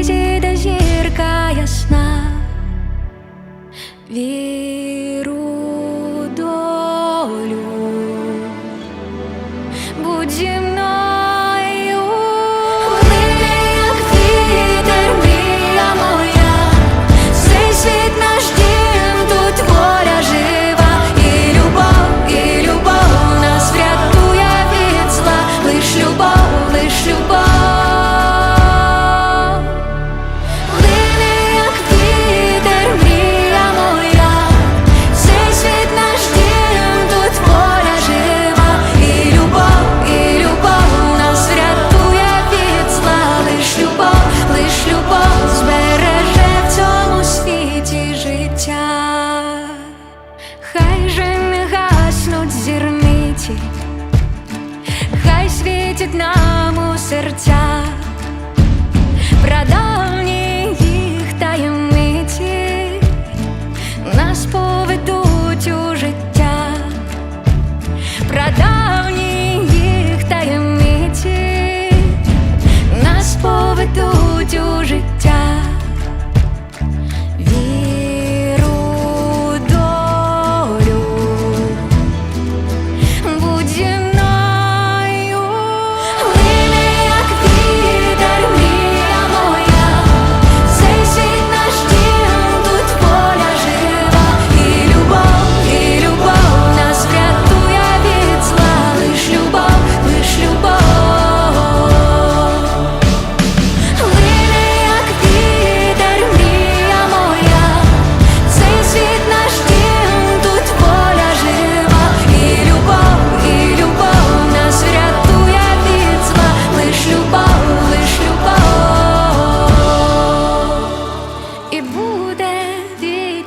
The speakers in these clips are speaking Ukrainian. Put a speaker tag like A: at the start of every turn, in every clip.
A: decididas de ir світять нам у серця, продавні їх таємниці, нас поведуть у життя, прадавні.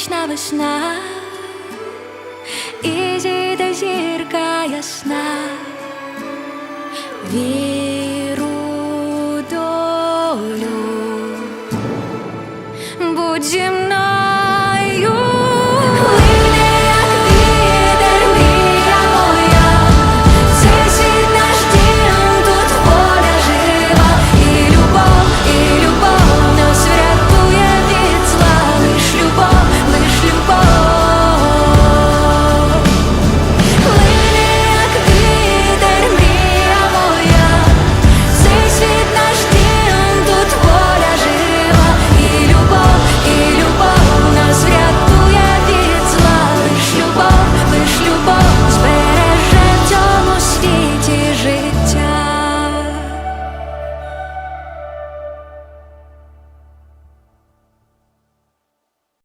A: вічна весна, і зійде зірка ясна, віру долю, будь зі мною.